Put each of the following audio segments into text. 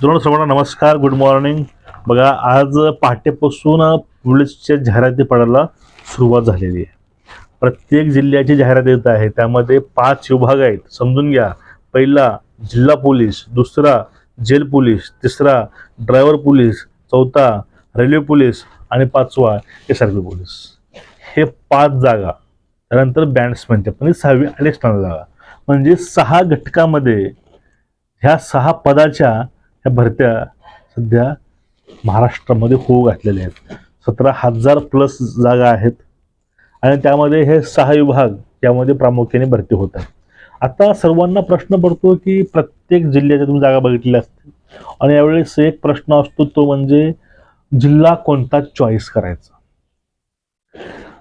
मित्रांनो सर्वांना नमस्कार गुड मॉर्निंग बघा आज पहाटेपासून पोलीसच्या जाहिराती पडायला सुरुवात झालेली आहे. प्रत्येक जिल्ह्याची जाहिरात येत आहे. त्यामध्ये पाच विभाग आहेत. समजून घ्या. पहिला जिल्हा पोलीस. दुसरा जेल पोलीस. तिसरा ड्रायव्हर पोलीस. चौथा रेल्वे पोलीस. आणि पाचवा एस आर पी पोलीस. हे पाच जागा. त्यानंतर बँड्समॅनच्या म्हणजे सहावी आणि जागा. म्हणजे सहा घटकामध्ये ह्या सहा पदाच्या ह्या भरत्या सध्या महाराष्ट्रामध्ये होऊ घातलेल्या आहेत. सतरा हजार प्लस जागा आहेत. आणि त्यामध्ये हे सहा विभाग यामध्ये प्रामुख्याने भरती होत आहेत. आता सर्वांना प्रश्न पडतो की प्रत्येक जिल्ह्याच्या तुम्ही जागा बघितल्या असतील. आणि यावेळेस एक प्रश्न असतो तो म्हणजे जिल्हा कोणता चॉईस करायचा?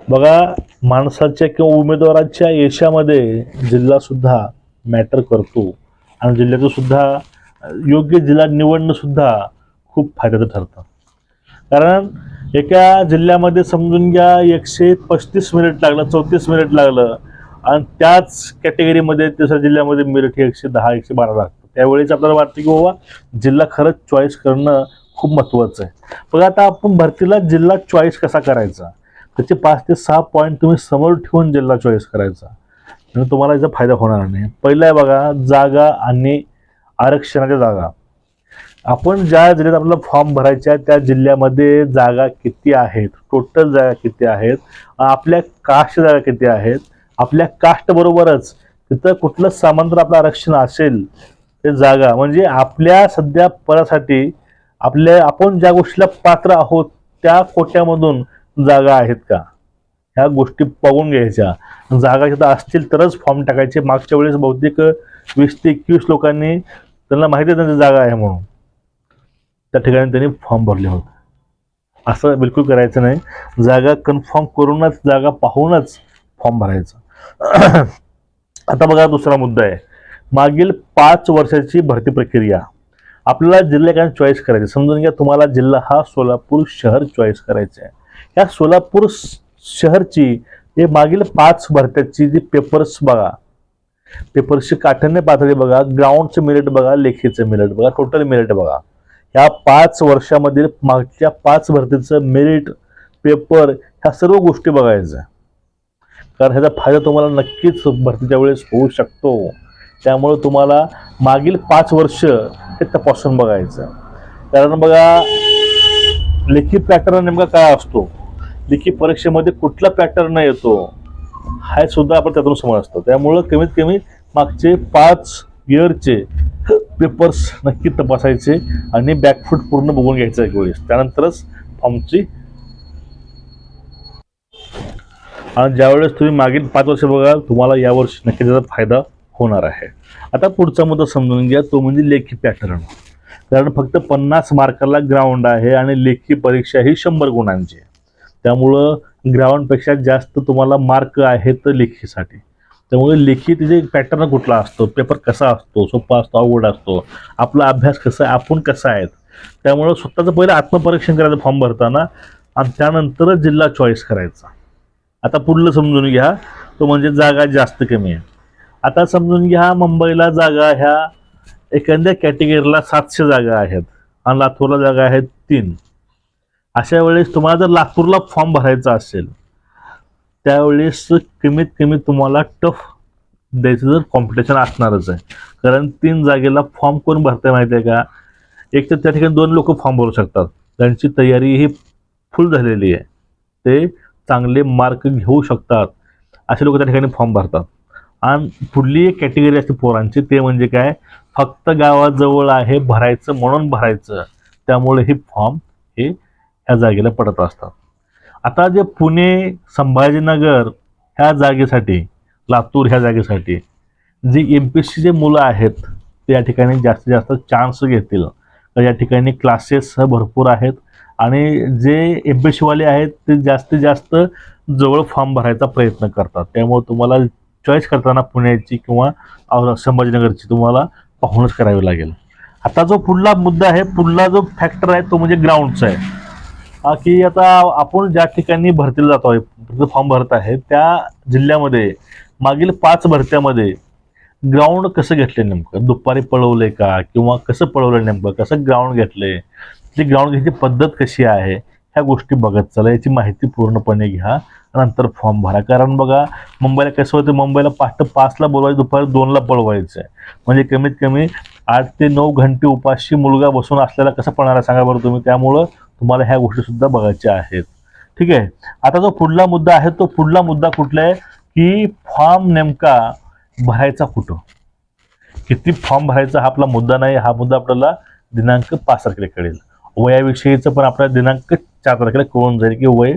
बघा माणसाच्या किंवा उमेदवाराच्या यशामध्ये जिल्हा सुद्धा मॅटर करतो. आणि जिल्ह्याचं सुद्धा योग्य जिल्हा निवडणं सुद्धा खूप फायद्याचं ठरतं. कारण एका जिल्ह्यामध्ये समजून घ्या एकशे पस्तीस मिनिट लागलं चौतीस मिनिट लागलं आणि त्याच कॅटेगरीमध्ये दुसऱ्या जिल्ह्यामध्ये मिनिट हे एकशे दहा एकशे बारा लागतं. त्यावेळेस आपल्याला वाटतं की बाबा जिल्हा खरंच चॉईस करणं खूप महत्त्वाचं आहे. बघा आता आपण भरतीला जिल्हा चॉईस कसा करायचा? त्याचे पाच ते सहा पॉईंट तुम्ही समोर ठेवून जिल्हा चॉईस करायचा. आणि तुम्हाला याचा फायदा होणार नाही. पहिलं आहे बघा जागा आणि आरक्षणाच्या जागा. आपण ज्या जिल्ह्यात आपल्याला फॉर्म भरायच्या त्या जिल्ह्यामध्ये जागा किती आहेत? टोटल जागा किती आहेत? आपल्या कास्ट जागा किती आहेत? आपल्या कास्ट बरोबरच तिथं कुठलं समांतर आपलं आरक्षण असेल ते जागा म्हणजे आपल्या सध्या पदासाठी आपल्या आपण ज्या गोष्टीला पात्र आहोत त्या कोट्यामधून जागा आहेत का? ह्या गोष्टी पाहून घ्यायच्या. जागा तिथं असतील तरच फॉर्म टाकायचे. मागच्या वेळेस बहुतेक वीस ते एकवीस लोकांनी त्यांना माहिती आहे त्यांची जागा आहे म्हणून. त्या ठिकाणी त्यांनी फॉर्म भरले होते. असं बिलकुल करायचं नाही. जागा कन्फर्म करूनच जागा पाहूनच फॉर्म भरायचा. आता बघा दुसरा मुद्दा आहे. मागील पाच वर्षाची भरती प्रक्रिया. आपल्याला जिल्हा काय चॉईस करायचे? समजून घ्या तुम्हाला जिल्हा हा सोलापूर शहर चॉईस करायचा आहे. या सोलापूर शहरची हे मागील पाच भरत्याची जी पेपर्स बघा पेपरची काठ्याने पातळी बघा ग्राउंडचं मिरट बघा लेखीचं मिरट बघा टोटल मेरिट बघा. ह्या पाच वर्षामधील मागच्या पाच भरतीचं मेरिट पेपर ह्या सर्व गोष्टी बघायच्या कारण ह्याचा फायदा तुम्हाला नक्कीच भरतीच्या वेळेस होऊ शकतो. त्यामुळे तुम्हाला मागील पाच वर्ष हे तपासून बघायचं. कारण बघा लेखी पॅटर्न नेमका काय असतो? लेखी परीक्षेमध्ये कुठला पॅटर्न येतो? हा सुद्धा आपण त्यातून समजतो त्यामुळं कमीत कमी मागचे पाच इयरचे पेपर्स नक्की तपासायचे आणि बॅकफूट पूर्ण बघून घ्यायचं एक वेळेस. त्यानंतरच फॉर्मची आणि ज्यावेळेस तुम्ही मागील पाच वर्ष बघाल तुम्हाला यावर्षी नक्की त्याचा फायदा होणार आहे. आता पुढचा मुद्दा समजून घ्या तो म्हणजे लेखी पॅटर्न कारण फक्त पन्नास मार्काला ग्राउंड आहे आणि लेखी परीक्षा ही शंभर गुणांची त्यामुळं ग्राउंडपेक्षा जास्त तुम्हाला मार्क आहेत लेखीसाठी. त्यामुळे लेखी तिचे पॅटर्न कुठला असतो पेपर कसा असतो सोपा असतो अवघड असतो आपला अभ्यास कसा आहे आपण कसा आहेत त्यामुळं स्वतःचं पहिलं आत्मपरीक्षण करायचं फॉर्म भरताना आणि त्यानंतरच जिल्हा चॉईस करायचा. आता पुढलं समजून घ्या तो म्हणजे जागा जास्त कमी आहे. आता समजून घ्या मुंबईला जागा ह्या एखाद्या कॅटेगरीला सातशे जागा आहेत आणि लातूरला जागा आहेत तीन. अशा वेळेस तुम्हाला जर लातूरला फॉर्म भरायचा असेल त्यावेळेस कमीत कमी तुम्हाला टफ द्यायचं जर कॉम्पिटिशन असणारच आहे. कारण तीन जागेला फॉर्म कोण भरते माहिती आहे का? एक तर त्या ठिकाणी दोन लोक फॉर्म भरू शकतात. त्यांची तयारी ही फुल झालेली आहे. ते चांगले मार्क घेऊ शकतात. असे लोक त्या ठिकाणी फॉर्म भरतात. आणि पुढली एक कॅटेगरी असते पोरांची ते म्हणजे काय? फक्त गावाजवळ आहे भरायचं म्हणून भरायचं. त्यामुळे हे फॉर्म हे ह्या जागेला पडत असतात. आता जे पुणे संभाजीनगर ह्या जागेसाठी लातूर ह्या जागेसाठी जी एम पी जे मुलं आहेत ते या ठिकाणी जास्तीत जास्त चान्स घेतील. तर या ठिकाणी क्लासेस भरपूर आहेत आणि जे एम पी सीवाले आहेत ते जास्तीत जास्त जवळ फॉर्म भरायचा प्रयत्न करतात. त्यामुळे तुम्हाला चॉईस करताना पुण्याची किंवा संभाजीनगरची तुम्हाला पाहूनच करावी लागेल. आता जो पुढला मुद्दा आहे पुढला जो फॅक्टर आहे तो म्हणजे ग्राउंडचा आहे. की आता आपण ज्या ठिकाणी भरतीला जातो आहे फॉर्म भरत आहे त्या जिल्ह्यामध्ये मागील पाच भरत्यामध्ये ग्राउंड कसं घेतले नेमकं? दुपारी पळवले का? किंवा कसं पळवलं नेमकं? कसं ग्राउंड घेतले ती ग्राउंड घ्यायची पद्धत कशी आहे? ह्या गोष्टी बघत चला. याची माहिती पूर्णपणे घ्या. नंतर फॉर्म भरा. कारण बघा मुंबईला कसं होतं? मुंबईला पहाटे पाचला बोलवायचं दुपारी दोनला पळवायचं. आहे म्हणजे कमीत कमी आठ ते नऊ घंटे उपाशी मुलगा बसून असलेला कसं पळणार आहे? सांगा बरं तुम्ही. त्यामुळं तुम्हाला ह्या गोष्टीसुद्धा बघायच्या आहेत. ठीक आहे? आता जो पुढला मुद्दा आहे तो पुढला मुद्दा कुठला आहे? की फॉर्म नेमका भरायचा कुठं? किती फॉर्म भरायचा हा आपला मुद्दा नाही हा मुद्दा आपल्याला दिनांक पाच तारखेला कळेल. वयाविषयीचं पण आपल्याला दिनांक चार तारखेला कळून जाईल की वय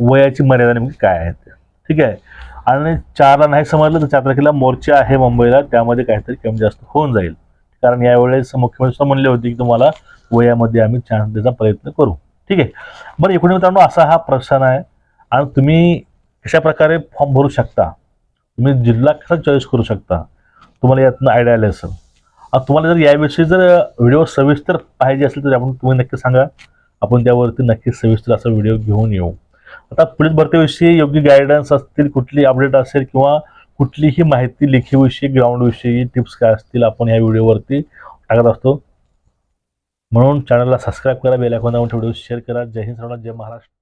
वयाची मर्यादा नेमकी काय आहे ते. ठीक आहे? आणि चारला नाही समजलं तर चार तारखेला मोर्चा आहे मुंबईला त्यामध्ये काहीतरी कमी जास्त होऊन जाईल. कारण यावेळेस मुख्यमंत्री सुद्धा म्हणले होते की तुम्हाला वयामध्ये आम्ही चान्स द्यायचा प्रयत्न करू. ठीक आहे? बरं एकूण मित्रांनो असा हा प्रश्न आहे. आणि तुम्ही कशा प्रकारे फॉर्म भरू शकता? तुम्ही जिल्हा कसा चॉईस करू शकता? तुम्हाला यातनं आयडिया आली असेल. तुम्हाला जर याविषयी जर व्हिडिओ सविस्तर पाहिजे असेल तर आपण तुम्ही नक्की सांगा. आपण त्यावरती नक्की सविस्तर असा व्हिडिओ घेऊन येऊ. आता पोलीस भरतीविषयी योग्य गायडन्स असतील कुठली अपडेट असेल किंवा कुठलीही माहिती लेखीविषयी ग्राउंडविषयी टिप्स काय असतील आपण ह्या व्हिडिओवरती टाकत असतो. म्हणून चॅनलला सबस्क्राईब करा बेल दाबून व्हिडिओ शेअर करा. जय हिंद सर्वांना जय महाराष्ट्र.